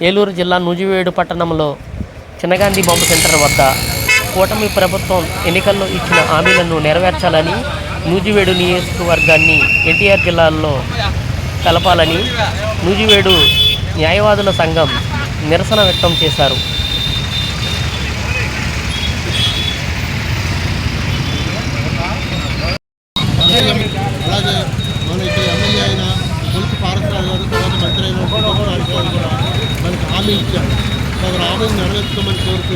ఏలూరు జిల్లా నూజివేడు పట్టణంలో చిన్నగాంధీ బొమ్మ సెంటర్ వద్ద కూటమి ప్రభుత్వం ఎన్నికల్లో ఇచ్చిన హామీలను నెరవేర్చాలని నూజివేడు నియోజకవర్గాన్ని ఎన్టీఆర్ జిల్లాలో కలపాలని నూజివేడు న్యాయవాదుల సంఘం నిరసన వ్యక్తం చేశారు అలాగే మన ఇక్కడ ఎమ్మెల్యే అయిన కొలుసు పారసరావు గారు తర్వాత మంత్రి అయిన కుటుంబారావు గారు కూడా మనకి హామీ ఇచ్చారు సదరు హామీని నెరవేర్చుకోమని కోరుతూ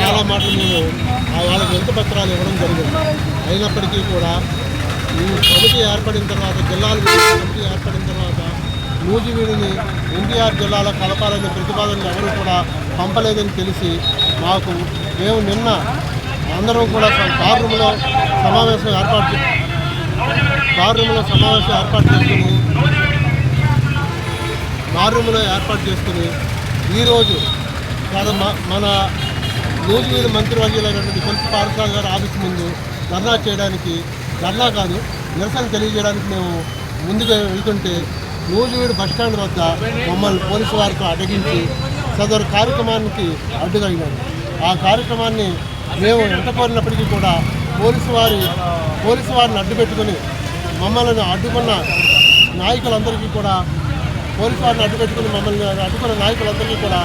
చాలా మాటలు మేము ఆ వాళ్ళకి ఎంత పత్రాలు ఇవ్వడం జరిగింది. అయినప్పటికీ కూడా ఈ కమిటీ ఏర్పడిన తర్వాత జిల్లాల కమిటీ ఏర్పడిన తర్వాత నూజివీడిని ఎన్టీఆర్ జిల్లాలో కలపాలనే ప్రతిపాదనలు ఎవరు కూడా పంపలేదని తెలిసి మాకు మేము నిన్న అందరం కూడా కార్ రూమ్లో సమావేశం ఏర్పాటు కార్ రూమ్లో సమావేశం ఏర్పాటు చేసుకుని కార్ రూమ్లో ఏర్పాటు చేసుకుని ఈరోజు మన మన నూజివీడు మంత్రివర్యులైనటువంటి కొలుసు పారసాల గారి ఆఫీస్ ముందు ధర్నా చేయడానికి ధర్నా కాదు నిరసన తెలియజేయడానికి మేము ముందుకు వెళ్తుంటే నూజివీడు బస్టాండ్ వద్ద మమ్మల్ని పోలీసు వారితో అడ్డగించి సదరు కార్యక్రమానికి అడ్డుగలిగాడు ఆ కార్యక్రమాన్ని మేము ఎంత కోరినప్పటికీ కూడా పోలీసు వారి పోలీసు వారిని అడ్డుపెట్టుకుని మమ్మల్ని అడ్డుకున్న నాయకులందరికీ కూడా పోలీసు వారిని అడ్డు పెట్టుకుని మమ్మల్ని అడ్డుకున్న నాయకులందరికీ కూడా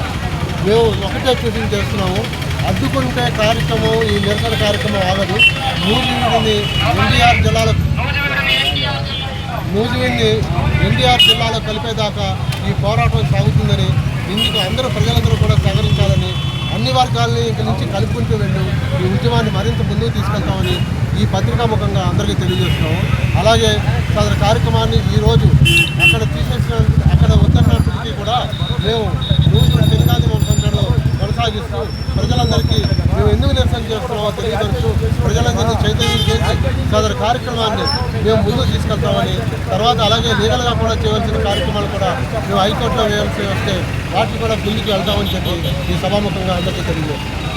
మేము ఒకటే సూచన చేస్తున్నాము. అడ్డుకుంటే కార్యక్రమం ఈ నిరసన కార్యక్రమం ఆగదు. నూజివీడిని ఎన్టీఆర్ జిల్లాలో నూజివీడిని ఎన్టీఆర్ జిల్లాలో కలిపేదాకా ఈ పోరాటం సాగుతుందని ఇందుకు అందరూ ప్రజలందరూ కూడా సహకరించాలని అన్ని వర్గాలని ఇక్కడి నుంచి కలుపుకుంటూ వెళ్ళు. ఈ ఉద్యమాన్ని మరింత ముందుకు తీసుకెళ్తామని ఈ పత్రికా ముఖంగా అందరికీ తెలియజేస్తున్నాము. అలాగే సదరు కార్యక్రమాన్ని ఈరోజు అక్కడ తీసేసిన అక్కడ వద్దన్నప్పటికీ కూడా మేము రోజు తెలుగాది సంఘంలో కొనసాగిస్తూ ప్రజలందరికీ మేము ఎందుకు నిరసన చేస్తున్నామో తెలియజేస్తూ ప్రజలందరినీ చైతన్యం చేసి సదరు కార్యక్రమాన్ని మేము ముందుకు తీసుకెళ్తామని తర్వాత అలాగే లీగల్గా కూడా చేయవలసిన కార్యక్రమాలు కూడా మేము హైకోర్టులో వేయాల్సి వస్తే వాటిని కూడా ముందుకు వెళ్తామని చెప్పి ఈ సభాముఖంగా అందరికీ తెలియజేస్తాం